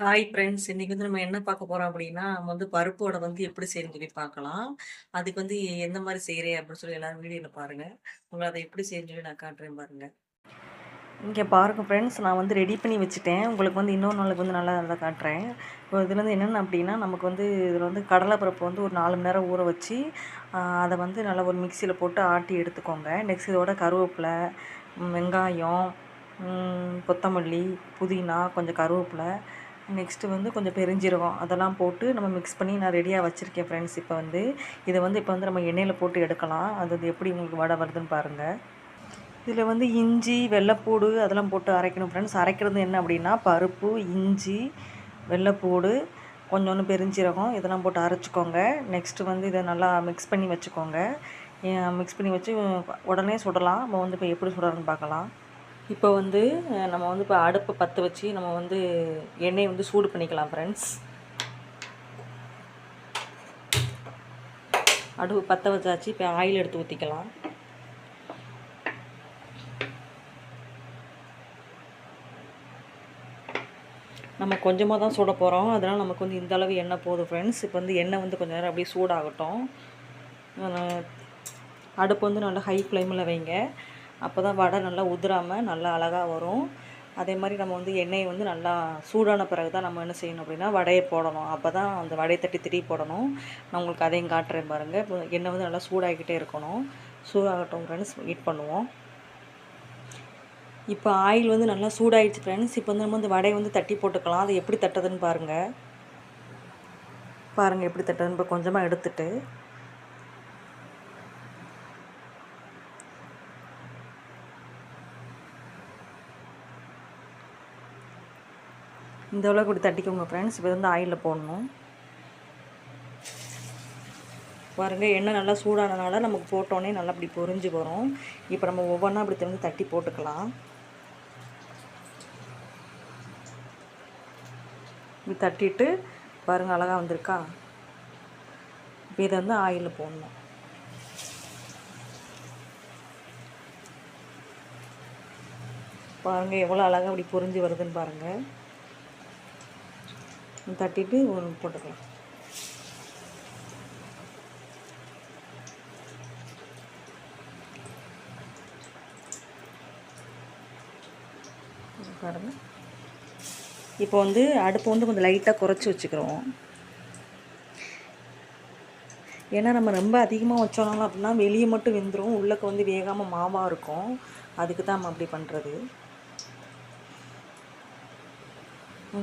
Hi friends இன்னைக்கு வந்து நம்ம என்ன பார்க்க போறோம் அப்படின்னா, நம்ம வந்து பருப்போட வந்து எப்படி செய்யணும்னு சொல்லி பார்க்கலாம். அதுக்கு வந்து எந்த மாதிரி செய்கிறேன் அப்படின்னு சொல்லி எல்லாரும் வீடியோல பாருங்க. உங்களை அதை எப்படி செய்யணும் சொல்லி நான் காட்டுறேன் பாருங்க. இங்கே பாருங்க ஃப்ரெண்ட்ஸ் நான் வந்து ரெடி பண்ணி வச்சுட்டேன். உங்களுக்கு வந்து இன்னொரு நாளுக்கு வந்து நல்லா நல்லா காட்டுறேன். இப்போ இதுலேருந்து வந்து என்னென்ன அப்படின்னா, நமக்கு வந்து இதில் வந்து கடலை பருப்பு வந்து ஒரு நாலு மணி நேரம் ஊற வச்சு, அதை வந்து நல்லா ஒரு மிக்சியில் போட்டு ஆட்டி எடுத்துக்கோங்க. நெக்ஸ்ட் இதோட கருவேப்பிலை வெங்காயம், கொத்தமல்லி, புதினா, கொஞ்சம் கருவேப்பிலை நெக்ஸ்ட்டு வந்து கொஞ்சம் பெருஞ்சீரகம் அதெல்லாம் போட்டு நம்ம மிக்ஸ் பண்ணி நான் ரெடியாக வச்சுருக்கேன் ஃப்ரெண்ட்ஸ். இப்போ வந்து இதை வந்து இப்போ வந்து நம்ம எண்ணெயில் போட்டு எடுக்கலாம். அது எப்படி உங்களுக்கு வடை வருதுன்னு பாருங்கள் இதில் வந்து இஞ்சி, வெள்ளைப்பூடு அதெல்லாம் போட்டு அரைக்கணும் ஃப்ரெண்ட்ஸ். அரைக்கிறது என்ன அப்படின்னா, பருப்பு, இஞ்சி, வெள்ளைப்பூடு, கொஞ்சோண்டு பெருஞ்சீரகம் இதெல்லாம் போட்டு அரைச்சிக்கோங்க நெக்ஸ்ட்டு வந்து இதை நல்லா மிக்ஸ் பண்ணி வச்சுக்கோங்க. மிக்ஸ் பண்ணி வச்சு உடனே சுடலாம். நம்ம வந்து இப்போ எப்படி சுடுறதுன்னு பார்க்கலாம். இப்போ வந்து நம்ம வந்து இப்போ அடுப்பை பற்ற வச்சு நம்ம வந்து எண்ணெயை வந்து சூடு பண்ணிக்கலாம் ஃப்ரெண்ட்ஸ். அடுப்பு பற்ற வச்சாச்சு. இப்போ ஆயில் எடுத்து ஊற்றிக்கலாம் நம்ம கொஞ்சமாக தான் சூட போகிறோம் அதனால நமக்கு வந்து இந்த அளவு எண்ணெய் போதும் ஃப்ரெண்ட்ஸ். இப்போ வந்து எண்ணெய் வந்து கொஞ்ச நேரம் அப்படியே சூடாகட்டும். அடுப்பு வந்து நல்லா ஹை ஃப்ளேமில் வைங்க. அப்போ தான் வடை நல்லா உதிராமல் நல்லா அழகாக வரும். அதே மாதிரி நம்ம வந்து எண்ணெயை வந்து நல்லா சூடான பிறகு தான் நம்ம என்ன செய்யணும் அப்படின்னா, வடையை போடணும். அப்போ தான் அந்த வடையை தட்டி திருப்பி போடணும். நான் உங்களுக்கு அதையும் காட்டுறேன் பாருங்கள் இப்போ எண்ணெய் வந்து நல்லா சூடாகிக்கிட்டே இருக்கணும். சூடாகட்டும் ஃப்ரெண்ட்ஸ் வெயிட் பண்ணுவோம். இப்போ ஆயில் வந்து நல்லா சூடாயிடுச்சு ஃப்ரெண்ட்ஸ். இப்போ வந்து நம்ம இந்த வடையை வந்து தட்டி போட்டுக்கலாம். அது எப்படி தட்டுறதுன்னு பாருங்கள் பாருங்கள் எப்படி தட்டுறதுன்னு. இப்போ கொஞ்சமாக எடுத்துட்டு இந்த அளவுக்கு இப்படி தட்டிக்கோங்க ஃப்ரெண்ட்ஸ். இப்போ வந்து ஆயிலில் போடணும். பாருங்கள் எண்ணெய் நல்லா சூடானனால நமக்கு போட்டோன்னே நல்லா இப்படி பொறிஞ்சு வரும். இப்போ நம்ம ஒவ்வொன்றா இப்படி வந்து தட்டி போட்டுக்கலாம். இப்படி தட்டிட்டு பாருங்கள் அழகாக வந்திருக்கா? இப்போ இதை வந்து ஆயிலில் போடணும். பாருங்கள் எவ்வளோ அழகாக இப்படி பொறிஞ்சு வருதுன்னு பாருங்கள் தட்டிட்டு ஒரு போட்டுக்கலாம். பாருங்க. இப்போ வந்து அடுப்பு வந்து கொஞ்சம் லைட்டாக குறைச்சி வச்சுக்கிறோம். ஏன்னா நம்ம ரொம்ப அதிகமாக வச்சோம்னாலும் அப்படின்னா வெளியே மட்டும் வெந்துடும் உள்ளக்கு வந்து வேகாமல் மாவாக இருக்கும். அதுக்கு தான் நம்ம அப்படி பண்ணுறது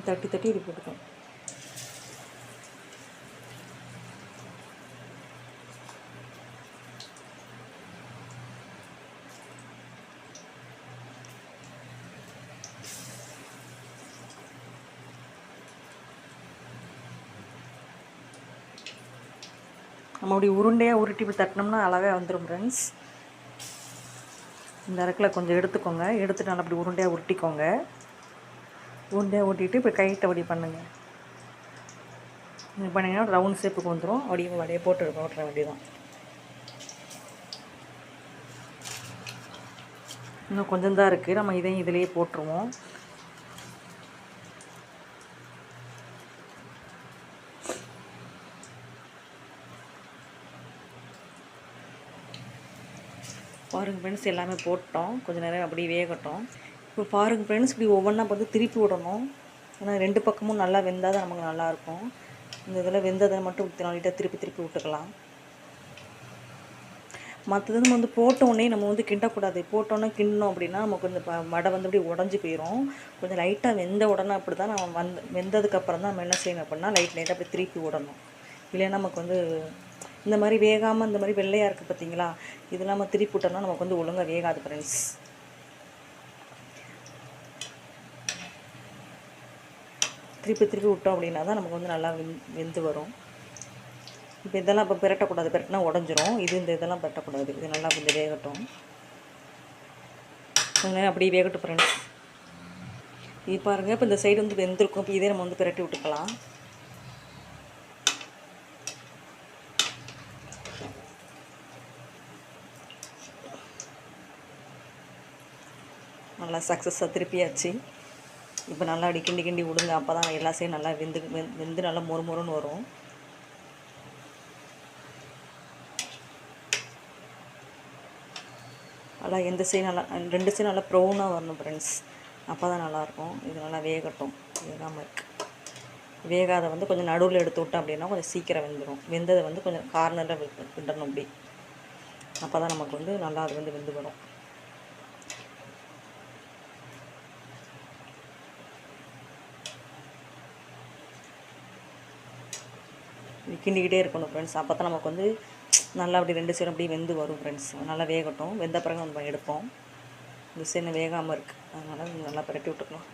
தட்டி தட்டி இது போட்டுக்கணும். நம்ம அப்படி உருண்டையாக உருட்டி தட்டினோம்னா அழகாக வந்துடும் ஃப்ரெண்ட்ஸ். இந்த அரக்குல கொஞ்சம் எடுத்துக்கோங்க. எடுத்துட்டு நல்லா அப்படி உருண்டையாக உருட்டிக்கோங்க. உருண்டையாக ஊட்டிட்டு இப்போ கைட்டை அப்படி பண்ணுங்கள் இப்படி பண்ணீங்கன்னா ரவுண்ட் ஷேப்புக்கு வந்துடும் அப்படியே வடையை போட்டு போட்டுற தான் இன்னும் கொஞ்சம் தான் இருக்குது நம்ம இதையும் இதிலேயே போட்டுருவோம். பாருங்க ஃப்ரெண்ட்ஸ் எல்லாமே போட்டோம். கொஞ்சம் நேரம் அப்படியே வேகட்டும். இப்போ பாருங்கள் ஃப்ரெண்ட்ஸ் இப்படி ஒவ்வொன்றா வந்து திருப்பி விடணும். ஏன்னா ரெண்டு பக்கமும் நல்லா வெந்தால் தான் நமக்கு நல்லாயிருக்கும். இந்த இதில் வெந்ததை மட்டும் லைட்டா திருப்பி திருப்பி விட்டுக்கலாம். மற்றது நம்ம வந்து போட்ட உடனே நம்ம வந்து கிண்டக்கூடாது. போட்டோன்னே கிண்டணும் அப்படின்னா, நமக்கு இந்த மடை வடை வந்து அப்படியே உடஞ்சி போயிடும் கொஞ்சம் லைட்டாக வெந்த உடனே அப்படி தான் நம்ம வந்து வெந்ததுக்கப்புறம் தான் நம்ம என்ன செய்யணும் அப்படின்னா, லைட் லைட்டாக அப்படி திருப்பி விடணும். இல்லைன்னா நமக்கு வந்து இந்த மாதிரி வேகாமல் இந்த மாதிரி வெள்ளையாக இருக்குது பார்த்தீங்களா? இதெல்லாம் நம்ம திருப்பி விட்டோம்னா நமக்கு வந்து ஒழுங்காக வேகாது ஃப்ரெண்ட்ஸ். திருப்பி திருப்பி விட்டோம் அப்படின்னா தான் நமக்கு வந்து நல்லா வெந் வெந்து வரும். இப்போ இதெல்லாம் இப்போ பிரட்டக்கூடாது. பிரட்டினா உடஞ்சிரும் இது இந்த இதெல்லாம் பிரட்டக்கூடாது. இது நல்லா கொஞ்சம் வேகட்டும். அப்படியே வேகட்டும் ஃப்ரெண்ட்ஸ். இது பாருங்க இப்போ இந்த சைடு வந்து வெந்திருக்கும். இப்போ இதே நம்ம வந்து பிரட்டி விட்டுக்கலாம். நல்லா சக்ஸஸாக திருப்பியாச்சு. இப்போ நல்லா அடி கிண்டி கிண்டி விடுங்க. அப்போ தான் எல்லா சைடும் நல்லா வெந்து வெந்- வெந்து நல்லா மொறு மொறுன்னு வரும். நல்லா எந்த சைடு நல்லா ரெண்டு சைடு நல்லா ப்ரௌனாக வரணும் ஃப்ரெண்ட்ஸ் அப்போ தான் நல்லாயிருக்கும். இது நல்லா வேகட்டும். வேகாமல் இருக்குது வேகாத வந்து கொஞ்சம் நடுவில் எடுத்து விட்டோம் அப்படின்னா கொஞ்சம் சீக்கிரம் வெந்துடும் வெந்ததை வந்து கொஞ்சம் கார்னரில் விடணும் அப்படி. அப்போ தான் நமக்கு வந்து நல்லா அது வந்து வெந்து வரும். கிண்டிக்கிட்டே இருக்கணும் ஃப்ரெண்ட்ஸ் அப்போ தான் நமக்கு வந்து நல்லா அப்படி ரெண்டு சைடும் அப்படியே வெந்து வரும் ஃப்ரெண்ட்ஸ் நல்லா வேகட்டும். வெந்த பிறகு நம்ம எடுப்போம். இந்த சைடு வேகாமல் இருக்குது அதனால் நல்லா பிரட்டி விட்டுக்கலாம்.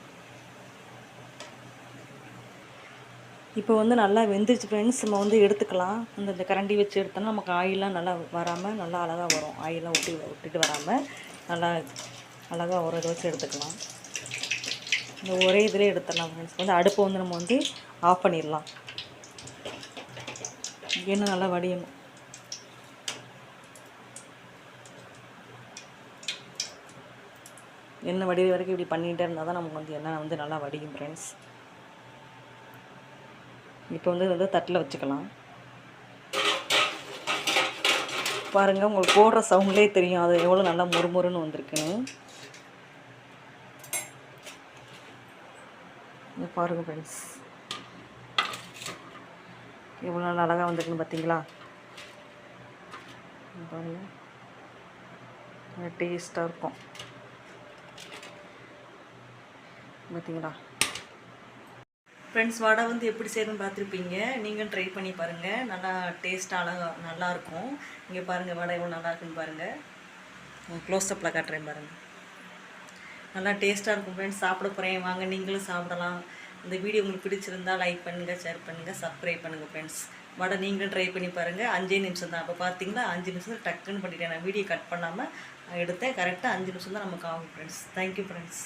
இப்போ வந்து நல்லா வெந்துருச்சு ஃப்ரெண்ட்ஸ் நம்ம வந்து எடுத்துக்கலாம். இந்த இந்த கரண்டி வச்சு எடுத்தோம்னா நமக்கு ஆயிலாம் நல்லா வராமல் நல்லா அழகாக வரும். ஆயிலாம் ஒட்டி விட்டுட்டு வராமல் நல்லா அழகாக ஒரு இதை வச்சு எடுத்துக்கலாம். இந்த ஒரே இதிலே எடுத்துடலாம் ஃப்ரெண்ட்ஸ் வந்து அடுப்பை வந்து நம்ம வந்து ஆஃப் பண்ணிடலாம். எண்ணெய் நல்லா வடியணும். எண்ணெய் வடிகிற வரைக்கும் இப்படி பண்ணிகிட்டே இருந்தால் தான் நமக்கு வந்து எண்ணெய் வந்து நல்லா வடியும் ஃப்ரெண்ட்ஸ் இப்போ வந்து வந்து தட்டில் வச்சுக்கலாம். பாருங்கள் உங்களுக்கு போடுற சவுண்ட்லேயே தெரியும். அது எவ்வளோ நல்லா முறுமுறுன்னு வந்திருக்குன்னு பாருங்க பாருங்கள் ஃப்ரெண்ட்ஸ் எவ்வளோ நல்லா அழகாக வந்திருக்குன்னு பார்த்தீங்களா பாருங்கள் பாருங்க. டேஸ்ட்டாக இருக்கும். பார்த்தீங்களா ஃப்ரெண்ட்ஸ் வடை வந்து எப்படி செய்யணும்னு பார்த்துருப்பீங்க. நீங்களும் ட்ரை பண்ணி பாருங்கள் நல்லா டேஸ்ட்டாக அழகாக நல்லாயிருக்கும் இங்கே பாருங்கள் வடை எவ்வளோ நல்லா இருக்குன்னு பாருங்கள் க்ளோஸ்அப்பில் காட்டுறேன் பாருங்கள் நல்லா டேஸ்ட்டாக இருக்கும் ஃப்ரெண்ட்ஸ் சாப்பிட போகிறேன் வாங்க நீங்களும் சாப்பிடலாம். இந்த வீடியோ உங்களுக்கு பிடிச்சிருந்தா லைக் பண்ணுங்கள் ஷேர் பண்ணுங்கள் சப்ஸ்கிரைப் பண்ணுங்கள் ஃப்ரெண்ட்ஸ் வட நீங்களும் ட்ரை பண்ணி பாருங்கள் அஞ்சே நிமிஷம் தான். அப்போ பார்த்தீங்களா அஞ்சு நிமிஷம் டக்குன்னு பண்ணிட்டேன். நான் வீடியோ கட் பண்ணாமல் எடுத்தேன். கரெக்டாக அஞ்சு நிமிஷம் தான் நமக்கு ஆகும் ஃப்ரெண்ட்ஸ் தேங்க்யூ ஃப்ரெண்ட்ஸ்